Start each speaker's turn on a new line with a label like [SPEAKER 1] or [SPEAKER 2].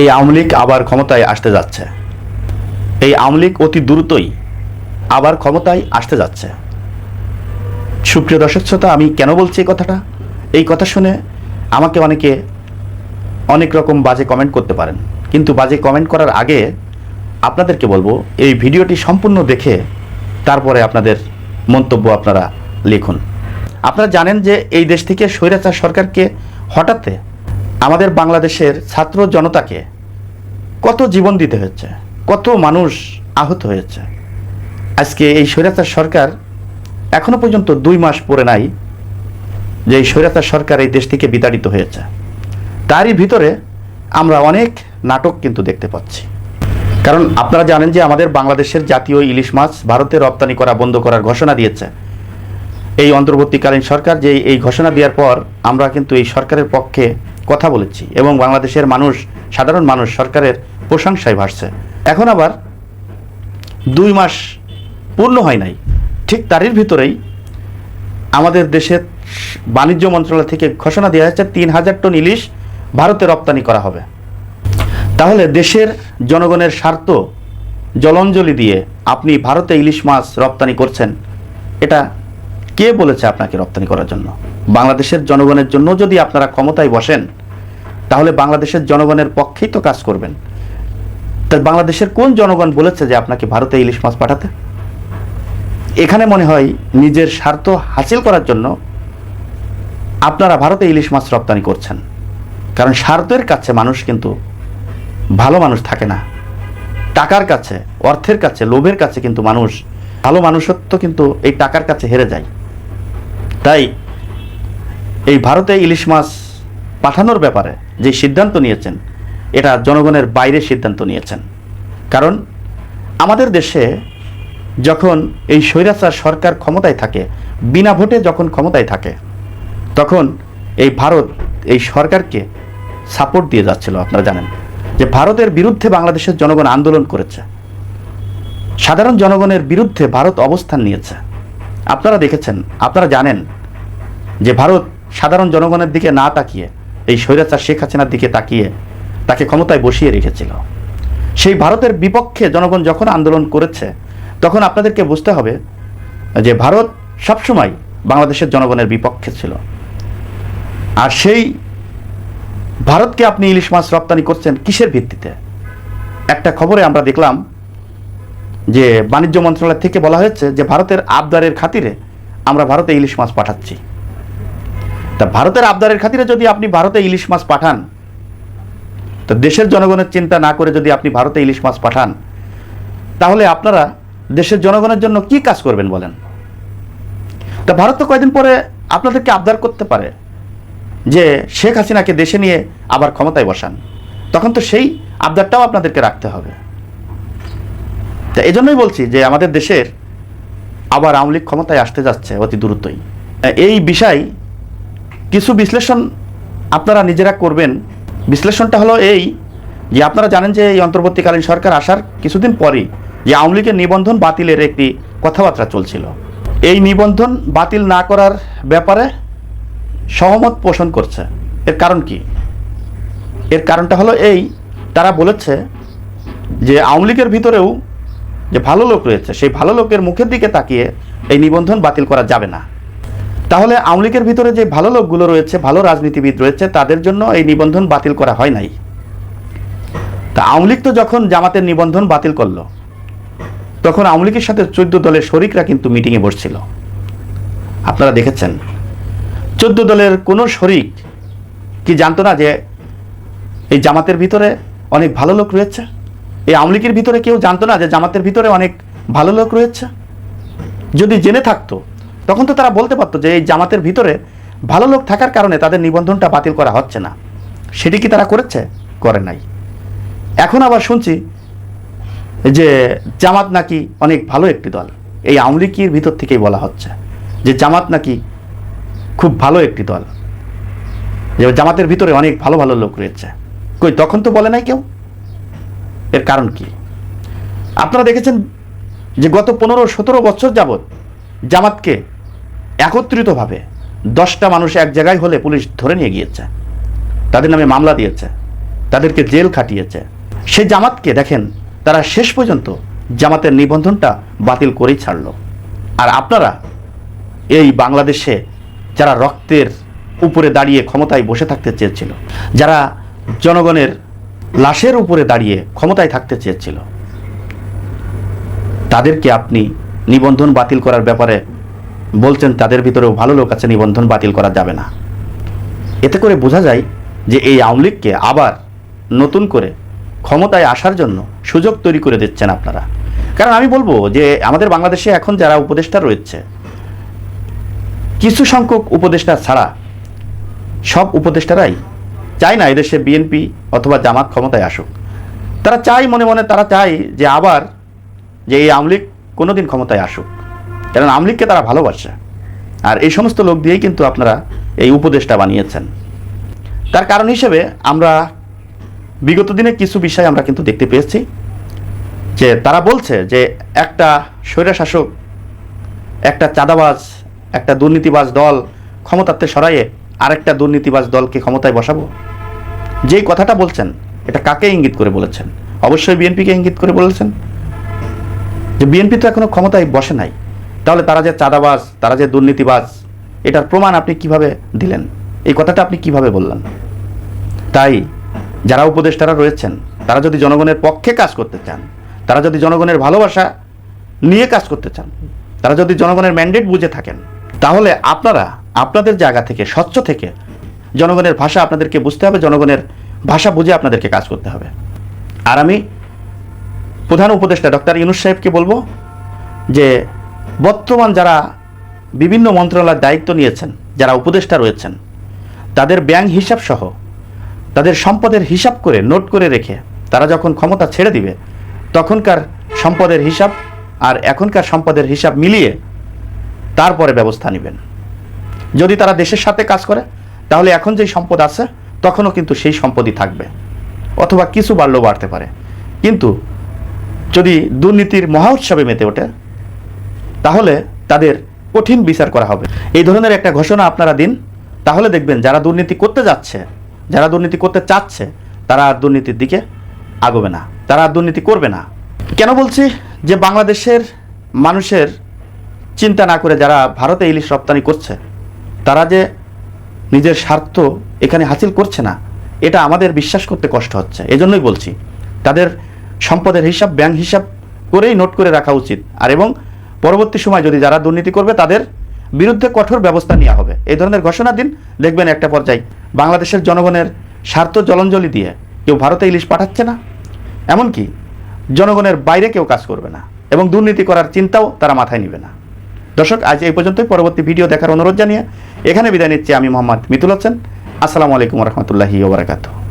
[SPEAKER 1] এই আওয়ামী লীগ আবার ক্ষমতায় আসতে যাচ্ছে। এই আওয়ামী লীগ অতি দ্রুতই আবার ক্ষমতায় আসতে যাচ্ছে। সুপ্রিয় দর্শক শ্রোতা, আমি কেন বলছি এই কথাটা? এই কথা শুনে আমাকে অনেকে অনেক রকম বাজে কমেন্ট করতে পারেন। কিন্তু বাজে কমেন্ট করার আগে আপনাদেরকে বলব, এই ভিডিওটি সম্পূর্ণ দেখে তারপরে আপনাদের মন্তব্য আপনারা লিখুন। আপনারা জানেন যে এই দেশ থেকে স্বৈরাচার সরকারকে হঠাতে আমাদের বাংলাদেশের ছাত্র জনতাকে কত জীবন দিতে হয়েছে, কত মানুষ আহত হয়েছে। আজকে এই স্বৈরাচার সরকার এখনও পর্যন্ত দুই মাস পরে নাই যে এই স্বৈরাচার সরকার এই দেশ থেকে বিতাড়িত হয়েছে। তারই ভিতরে আমরা অনেক নাটক কিন্তু দেখতে পাচ্ছি। কারণ আপনারা জানেন যে আমাদের বাংলাদেশের জাতীয় ইলিশ মাছ ভারতে রপ্তানি করা, বন্ধ করার ঘোষণা দিয়েছে। এই অন্তর্বর্তীকালীন সরকার যে এই ঘোষণা দেওয়ার পর আমরা কিন্তু এই সরকারের পক্ষে কথা বলেছি এবং বাংলাদেশের মানুষ, সাধারণ মানুষ, সরকারের প্রশংসায় ভাসছে এখন আবার দুই মাস পূর্ণ হয় নাই। ঠিক তারই ভিতরেই আমাদের দেশের বাণিজ্য মন্ত্রণালয় থেকে ঘোষণা দেওয়া হয়েছে, তিন হাজার টন ইলিশ ভারতে রপ্তানি করা হবে। তাহলে দেশের জনগণের স্বার্থ জলঞ্জলি দিয়ে আপনি ভারতে ইলিশ মাছ রপ্তানি করছেন, এটা কে বলেছে আপনাকে রপ্তানি করার জন্য? বাংলাদেশের জনগণের জন্য যদি আপনারা ক্ষমতায় বসেন, তাহলে বাংলাদেশের জনগণের পক্ষেই তো কাজ করবেন। তা বাংলাদেশের কোন জনগণ বলেছে যে আপনাকে ভারতে ইলিশ মাছ পাঠাতে? এখানে মনে হয় নিজের স্বার্থ হাসিল করার জন্য আপনারা ভারতে ইলিশ মাছ রপ্তানি করছেন। কারণ স্বার্থের কাছে মানুষ কিন্তু ভালো মানুষ থাকে না। টাকার কাছে, অর্থের কাছে, লোভের কাছে কিন্তু মানুষ, ভালো মানুষত্ব কিন্তু এই টাকার কাছে হেরে যায়। তাই এই ভারতে ইলিশ মাছ পাঠানোর ব্যাপারে যে সিদ্ধান্ত নিয়েছেন, এটা জনগণের বাইরে সিদ্ধান্ত নিয়েছেন। কারণ আমাদের দেশে যখন এই স্বৈরাচার সরকার ক্ষমতায় থাকে, বিনা ভোটে যখন ক্ষমতায় থাকে, তখন এই ভারত এই সরকারকে সাপোর্ট দিয়ে যাচ্ছিল, আপনারা জানেন। যে ভারতের বিরুদ্ধে বাংলাদেশের জনগণ আন্দোলন করেছে, সাধারণ জনগণের বিরুদ্ধে ভারত অবস্থান নিয়েছে। আপনারা দেখেছেন, আপনারা জানেন যে ভারত সাধারণ জনগণের দিকে না তাকিয়ে, এই স্বৈরাচার শেখ হাসিনার দিকে তাকিয়ে তাকে ক্ষমতায় বসিয়ে রেখেছিল। সেই ভারতের বিপক্ষে জনগণ যখন আন্দোলন করেছে, তখন আপনাদেরকে বুঝতে হবে যে ভারত সবসময় বাংলাদেশের জনগণের বিপক্ষে ছিল। আর সেই ভারতকে আপনি ইলিশ মাছ রপ্তানি করছেন কিসের ভিত্তিতে? একটা খবরে আমরা দেখলাম যে বাণিজ্য মন্ত্রণালয় থেকে বলা হয়েছে যে ভারতের আবদারের খাতিরে আমরা ভারতে ইলিশ মাছ পাঠাচ্ছি। তা ভারতের আবদারের খাতিরে যদি আপনি ভারতে ইলিশ মাছ পাঠান, তো দেশের জনগণের চিন্তা না করে যদি আপনি ভারতে ইলিশ মাছ পাঠান, তাহলে আপনারা দেশের জনগণের জন্য কি কাজ করবেন বলেন? তা ভারত তো কয়েকদিন পরে আপনাদেরকে আবদার করতে পারে যে শেখ হাসিনাকে দেশে নিয়ে আবার ক্ষমতায় বসান। তখন তো সেই আবদারটাও আপনাদেরকে রাখতে হবে। তা এই জন্যই বলছি যে আমাদের দেশের আবার আওয়ামী লীগ ক্ষমতায় আসতে যাচ্ছে অতি দ্রুতই। এই বিষয় কিছু বিশ্লেষণ আপনারা নিজেরা করবেন। বিশ্লেষণটা হলো এই যে আপনারা জানেন যে এই অন্তর্বর্তীকালীন সরকার আসার কিছুদিন পরেই যে আওয়ামী লীগের নিবন্ধন বাতিলের একটি কথাবার্তা চলছিল। এই নিবন্ধন বাতিল না করার ব্যাপারে সহমত পোষণ করছে। এর কারণ কি? এর কারণটা হলো এই, তারা বলেছে যে আওয়ামী লীগের ভিতরেও যে ভালো লোক রয়েছে, সেই ভালো লোকের মুখের দিকে তাকিয়ে এই নিবন্ধন বাতিল করা যাবে না। তাহলে আওয়ামী লীগের ভিতরে যে ভালো লোকগুলো রয়েছে, ভালো রাজনীতিবিদ রয়েছে, তাদের জন্য এই নিবন্ধন বাতিল করা হয় নাই। তা আওয়ামী লীগ তো যখন জামাতের নিবন্ধন বাতিল করল, তখন আওয়ামী লীগের সাথে চোদ্দ দলের শরিকরা কিন্তু মিটিংয়ে বসছিল। আপনারা দেখেছেন, চোদ্দ দলের কোনো শরিক কি জানতো না যে এই জামাতের ভিতরে অনেক ভালো লোক রয়েছে? এই আওয়ামী লীগের ভিতরে কেউ জানতো না যে জামাতের ভিতরে অনেক ভালো লোক রয়েছে? যদি জেনে থাকতো তখন তো তারা বলতে পারতো যে এই জামাতের ভিতরে ভালো লোক থাকার কারণে তাদের নিবন্ধনটা বাতিল করা হচ্ছে না। সেটি কি তারা করেছে? করে নাই। এখন আবার শুনছি যে জামাত নাকি অনেক ভালো একটি দল। এই আওয়ামী লীগের ভিতর থেকেই বলা হচ্ছে যে জামাত নাকি খুব ভালো একটি দল। যে জামাতের ভিতরে অনেক ভালো ভালো লোক রয়েছে। কই, তখন তো বলে নাই কেউ? এর কারণ কি? আপনারা দেখেছেন যে গত পনেরো সতেরো বছর যাবৎ জামাতকে একত্রিতভাবে দশটা মানুষ এক জায়গায় হলে পুলিশ ধরে নিয়ে গিয়েছে। তাদের নামে মামলা দিয়েছে, তাদেরকে জেল খাটিয়েছে। সে জামাতকে দেখেন, তারা শেষ পর্যন্ত জামাতের নিবন্ধনটা বাতিল করেই ছাড়লো। আর আপনারা এই বাংলাদেশে যারা রক্তের উপরে দাঁড়িয়ে ক্ষমতায় বসে থাকতে চেয়েছিল, যারা জনগণের লাশের উপরে দাঁড়িয়ে ক্ষমতায় থাকতে চেয়েছিল, তাদেরকে আপনি নিবন্ধন বাতিল করার ব্যাপারে বলছেন, তাদের ভিতরেও ভালো লোক আছে, নিবন্ধন বাতিল করা যাবে না। এতে করে বোঝা যায় যে এই আওয়ামী লীগকে আবার নতুন করে ক্ষমতায় আসার জন্য সুযোগ তৈরি করে দিচ্ছেন আপনারা। কারণ আমি বলব যে আমাদের বাংলাদেশে এখন যারা উপদেষ্টা রয়েছে, কিছু সংখ্যক উপদেষ্টা ছাড়া সব উপদেষ্টারাই চায় না এদেশে বিএনপি অথবা জামাত ক্ষমতায় আসুক। তারা চায় মনে মনে, তারা চায় যে আবার যে এই আওয়ামী লীগ কোনোদিন ক্ষমতায় আসুক। কারণ আওয়ামী লীগকে তারা ভালোবাসে। আর এই সমস্ত লোক দিয়েই কিন্তু আপনারা এই উপদেশটা বানিয়েছেন। তার কারণ হিসেবে আমরা বিগত দিনে কিছু বিষয় আমরা কিন্তু দেখতে পেয়েছি। যে তারা বলছে যে একটা স্বৈরাশাসক, একটা চাঁদাবাজ, একটা দুর্নীতিবাজ দল ক্ষমতাতে সরাইয়ে আরেকটা দুর্নীতিবাজ দলকে ক্ষমতায় বসাবো। যেই কথাটা বলছেন, এটা কাকে ইঙ্গিত করে বলেছেন? অবশ্যই বিএনপিকে ইঙ্গিত করে বলেছেন। যে বিএনপি তো এখনও ক্ষমতায় বসে নাই। তাহলে তারা যে চাঁদাবাজ, তারা যে দুর্নীতিবাজ, এটার প্রমাণ আপনি কীভাবে দিলেন? এই কথাটা আপনি কীভাবে বললেন? তাই যারা উপদেষ্টারা রয়েছেন, তারা যদি জনগণের পক্ষে কাজ করতে চান, তারা যদি জনগণের ভালোবাসা নিয়ে কাজ করতে চান, তারা যদি জনগণের ম্যান্ডেট বুঝে থাকেন, তাহলে আপনারা আপনাদের জায়গা থেকে, স্বচ্ছ থেকে জনগণের ভাষা আপনাদেরকে বুঝতে হবে, জনগণের ভাষা বুঝে আপনাদেরকে কাজ করতে হবে। আর আমি প্রধান উপদেষ্টা ডক্টর ইউনুস সাহেবকে বলব যে বর্তমান যারা বিভিন্ন মন্ত্রণালয়ের দায়িত্ব নিয়েছেন, যারা উপদেষ্টা রয়েছেন, তাদের ব্যাংক হিসাব সহ তাদের সম্পদের হিসাব করে, নোট করে রেখে তারা যখন ক্ষমতা ছেড়ে দিবে, তখনকার সম্পদের হিসাব আর এখনকার সম্পদের হিসাব মিলিয়ে তারপরে ব্যবস্থা নেবেন। যদি তারা দেশের সাথে কাজ করে, তাহলে এখন যেই সম্পদ আছে, তখনও কিন্তু সেই সম্পদই থাকবে। অথবা কিছু বাড়লেও বাড়তে পারে। কিন্তু যদি দুর্নীতির মহা উৎসবে মেতে ওঠে তাহলে তাদের কঠিন বিচার করা হবে। এই ধরনের একটা ঘোষণা আপনারা দিন, তাহলে দেখবেন যারা দুর্নীতি করতে যাচ্ছে, যারা দুর্নীতি করতে চাচ্ছে, তারা আর দুর্নীতির দিকে আগবে না, তারা আর দুর্নীতি করবে না। কেন বলছি? যে বাংলাদেশের মানুষের চিন্তা না করে যারা ভারতে ইলিশ রপ্তানি করছে, তারা যে নিজের স্বার্থ এখানে হাসিল করছে না, এটা আমাদের বিশ্বাস করতে কষ্ট হচ্ছে। এজন্যই বলছি, তাদের সম্পদের হিসাব, ব্যাংক হিসাব করেই নোট করে রাখা উচিত। আর এবং পরবর্তী সময় যদি যারা দুর্নীতি করবে, তাদের বিরুদ্ধে কঠোর ব্যবস্থা নেওয়া হবে। এই ধরনের ঘোষণা দিন। দেখবেন একটা পর্যায়ে বাংলাদেশের জনগণের স্বার্থ জলঞ্জলি দিয়ে কেউ ভারতে ইলিশ পাঠাচ্ছে না। এমনকি জনগণের বাইরে কেউ কাজ করবে না এবং দুর্নীতি করার চিন্তাও তারা মাথায় নেবে না। দর্শক, আজ এই পর্যন্তই। পরবর্তী ভিডিও দেখার অনুরোধ জানিয়ে এখানে বিদায় নিচ্ছি আমি মোহাম্মদ মিতুল হোসেন। আসসালামু আলাইকুম রহমতুল্লাহি ওবরাকাতু